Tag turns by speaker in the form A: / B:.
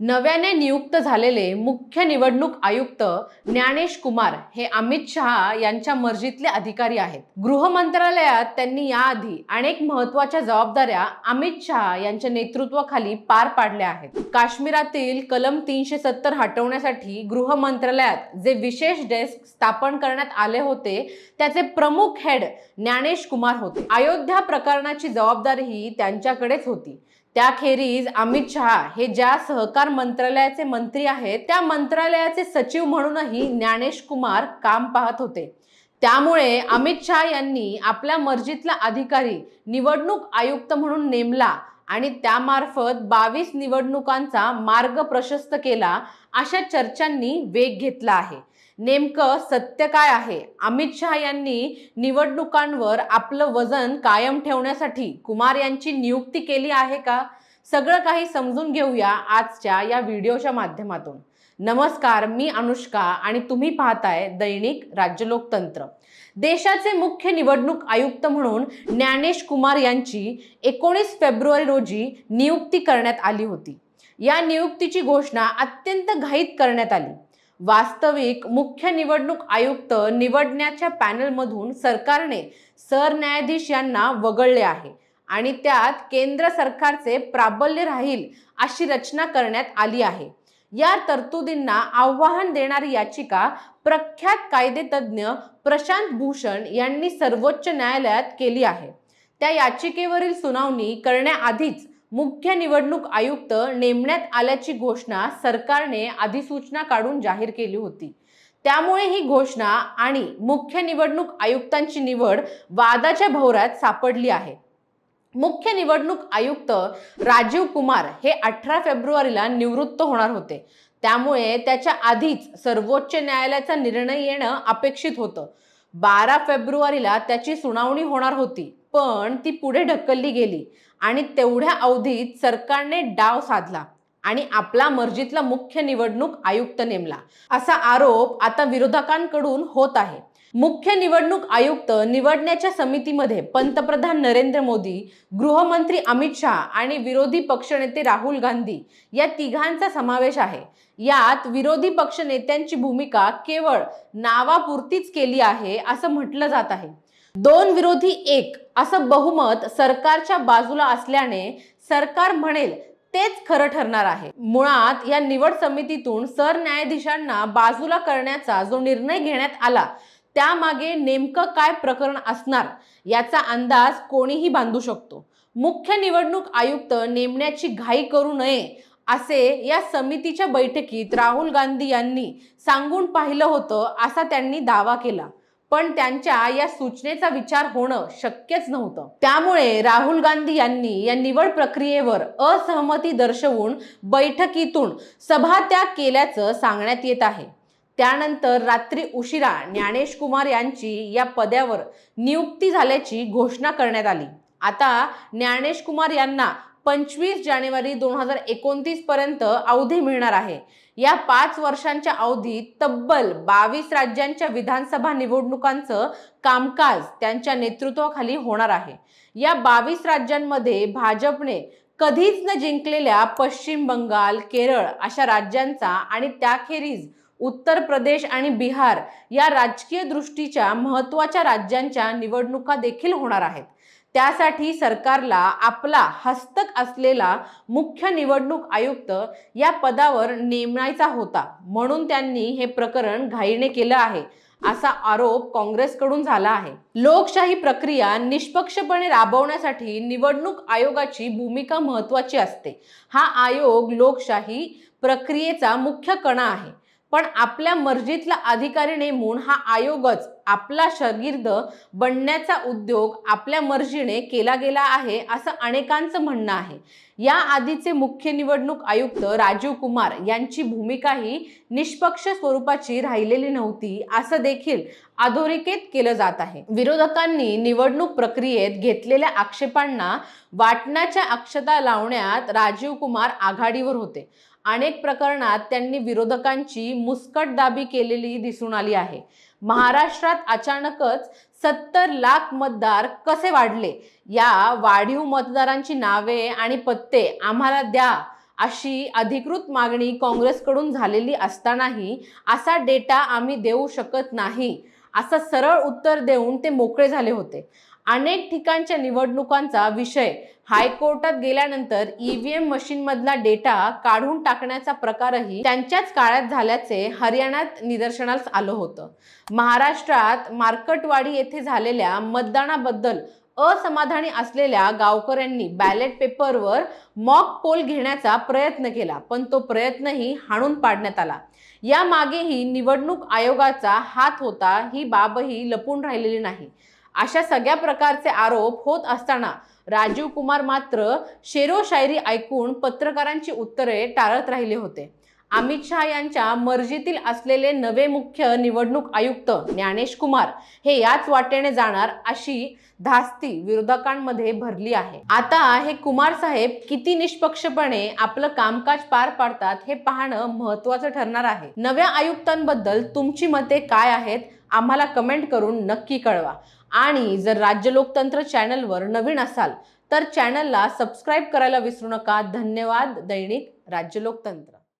A: नव्याने नियुक्त झालेले मुख्य निवडणूक आयुक्त ज्ञानेश कुमार हे अमित शहा यांच्या मर्जीतले अधिकारी आहेत. गृह मंत्रालयात त्यांनी याआधी अनेक महत्त्वाच्या जबाबदाऱ्या अमित शहा यांच्या नेतृत्वाखाली पार पाडल्या आहेत. काश्मीरातील कलम तीनशे सत्तर हटवण्यासाठी गृह मंत्रालयात जे विशेष डेस्क स्थापन करण्यात आले होते त्याचे प्रमुख हेड ज्ञानेश कुमार होते. अयोध्या प्रकरणाची जबाबदारीही त्यांच्याकडेच होती. त्याखेरीज अमित शहा हे ज्या सहकार मंत्रालयाचे मंत्री आहेत त्या मंत्रालयाचे सचिव म्हणूनही ज्ञानेश कुमार काम पाहत होते. त्यामुळे अमित शहा यांनी आपल्या मर्जीतला अधिकारी निवडणूक आयुक्त म्हणून नेमला आणि त्यामार्फत बावीस निवडणुकांचा मार्ग प्रशस्त केला अशा चर्चांनी वेग घेतला आहे. नेमकं सत्य काय आहे? अमित शहा यांनी निवडणुकांवर आपलं वजन कायम ठेवण्यासाठी कुमार यांची नियुक्ती केली आहे का? सगळं काही समजून घेऊया आजच्या या व्हिडिओच्या माध्यमातून. नमस्कार मी अनुष्का आणि तुम्ही पाहताय दैनिक राज्य लोकतंत्र देशाचे मुख्य निवडणूक आयुक्त म्हणून ज्ञानेश कुमार यांची एकोणीस फेब्रुवारी रोजी नियुक्ती करण्यात आली होती. या नियुक्तीची घोषणा अत्यंत घाईत करण्यात आली. वास्तविक मुख्य निवडणूक आयुक्त निवडण्याच्या पॅनलमधून सरकारने सरन्यायाधीश यांना वगळले आहे आणि त्यात केंद्र सरकारचे प्राबल्य राहील अशी रचना करण्यात आली आहे. या तरतुदींना आव्हान देणारी याचिका प्रख्यात कायदेतज्ञ प्रशांत भूषण यांनी सर्वोच्च न्यायालयात केली आहे. त्या याचिकेवरील सुनावणी करण्याआधीच मुख्य निवडणूक आयुक्त नेमण्यात आल्याची घोषणा सरकारने अधिसूचना काढून जाहीर केली होती. त्यामुळे ही घोषणा आणि मुख्य निवडणूक आयुक्तांची निवड वादाच्या भोवऱ्यात सापडली आहे. मुख्य निवडणूक आयुक्त राजीव कुमार हे अठरा फेब्रुवारीला निवृत्त होणार होते. त्यामुळे त्याच्या आधीच सर्वोच्च न्यायालयाचा निर्णय येणं अपेक्षित होतं. बारा फेब्रुवारीला त्याची सुनावणी होणार होती पण ती पुढे ढकलली गेली आणि तेवढ्या अवधीत सरकारने डाव साधला आणि आपला मर्जीतला मुख्य निवडणूक आयुक्त नेमला. असा आरोप आता विरोधकांकडून होत आहे. मुख्य निवडणूक आयुक्त निवडण्याच्या समितीमध्ये पंतप्रधान नरेंद्र मोदी गृहमंत्री अमित शहा आणि विरोधी पक्षनेते राहुल गांधी या तिघांचा समावेश आहे. यात विरोधी पक्ष नेत्यांची भूमिका केवळ नावापुरतीच केली आहे असं म्हटलं जात आहे. दोन विरोधी एक असं बहुमत सरकारच्या बाजूला असल्याने सरकार म्हणेल तेच खरं ठरणार आहे. मुळात या निवड समितीतून सरन्यायाधीशांना बाजूला करण्याचा जो निर्णय घेण्यात आला त्यामागे नेमकं काय प्रकरण असणार याचा अंदाज कोणीही बांधू शकतो. मुख्य निवडणूक आयुक्त नेमण्याची घाई करू नये असे या समितीच्या बैठकीत राहुल गांधी यांनी सांगून पाहिलं होतं असा त्यांनी दावा केला. पण त्यांच्या या सूचनेचा विचार होणं शक्यच नव्हतं. त्यामुळे राहुल गांधी यांनी या निवड प्रक्रियेवर असहमती दर्शवून बैठकीतून सभात्याग केल्याचं सांगण्यात येत आहे. त्यानंतर रात्री उशिरा ज्ञानेश कुमार यांची या पदावर नियुक्ती झाल्याची घोषणा करण्यात आली. आता ज्ञानेश कुमार यांना पंचवीस जानेवारी दोन हजार एकोणतीस पर्यंत अवधी मिळणार आहे. या पाच वर्षांच्या अवधीत तब्बल बावीस राज्यांच्या विधानसभा निवडणुकांचं कामकाज त्यांच्या नेतृत्वाखाली होणार आहे. या बावीस राज्यांमध्ये भाजपने कधीच न जिंकलेल्या पश्चिम बंगाल केरळ अशा राज्यांचा आणि त्याखेरीज उत्तर प्रदेश आणि बिहार या राजकीय दृष्टीच्या महत्त्वाच्या राज्यांच्या निवडणुका देखील होणार आहेत. त्यासाठी सरकारला आपला हस्तक असलेला मुख्य निवडणूक आयुक्त या पदावर नेमायचा होता. म्हणून त्यांनी हे प्रकरण घाईने केलं आहे असा आरोप काँग्रेसकडून झाला आहे. लोकशाही प्रक्रिया निष्पक्षपणे राबवण्यासाठी निवडणूक आयोगाची भूमिका महत्वाची असते. हा आयोग लोकशाही प्रक्रियेचा मुख्य कणा आहे. पण आपल्या मर्जीतला अधिकारी नेमून हा आयोगच आपला शगिर्द बनण्याचा उद्योग आपल्या मर्जीने केला गेला आहे असं अनेकांचं म्हणणं आहे. या आधीचे मुख्य निवडणूक आयुक्त राजीव कुमार यांची भूमिकाही निष्पक्ष स्वरूपाची राहिलेली नव्हती असं देखील अधोरेखित केलं जात आहे. विरोधकांनी निवडणूक प्रक्रियेत घेतलेल्या आक्षेपांना वाटण्याच्या अक्षता लावण्यात राजीव कुमार आघाडीवर होते. अनेक प्रकरणात त्यांनी विरोधकांची मुस्कटदाबी केलेली दिसून आली आहे. महाराष्ट्रात अचानकच सत्तर लाख मतदार कसे वाढले? या वाढीव मतदारांची नावे आणि पत्ते आम्हाला द्या अशी अधिकृत मागणी काँग्रेसकडून झालेली असतानाही असा डेटा आम्ही देऊ शकत नाही. असं सरळ उत्तर देऊन ते मोकळे झाले होते. अनेक ठिकाणच्या निवडणुकांचा विषय. हायकोर्टात गेल्यानंतर ईव्हीएम मशीन मधला डेटा काढून टाकण्याचा प्रकारही त्यांच्याच काळात झाल्याचे हरियाणात निदर्शनास आलं होतं. महाराष्ट्रात मार्कटवाडी येथे झालेल्या मतदानाबद्दल असमाधानी असलेल्या गावकऱ्यांनी बॅलेट पेपरवर मॉक पोल घेण्याचा प्रयत्न केला पण तो प्रयत्नही हाणून पाडण्यात आला. या मागेही निवडणूक आयोगाचा हात होता ही बाबही लपून राहिलेली नाही. अशा सगळ्या प्रकारचे आरोप होत असताना राजीव कुमार मात्र शेरो शायरी ऐकून पत्रकारांची उत्तरे टाळत राहिले होते. अमित शहा यांच्या मर्जीतील असलेले नवे मुख्य निवडणूक आयुक्त ज्ञानेश कुमार हे याच वाटेने जाणार अशी धास्ती विरोधकांमध्ये भरली आहे. आता हे कुमार साहेब किती निष्पक्षपणे आपलं कामकाज पार पाडतात हे पाहणं महत्वाचं ठरणार आहे. नव्या आयुक्तांबद्दल तुमची मते काय आहेत? आम्हाला कमेंट करून नक्की कळवा. आणि जर राज्य लोकतंत्र चॅनलवर नवीन असाल तर चॅनलला सबस्क्राईब करायला विसरू नका. धन्यवाद दैनिक राज्य लोकतंत्र.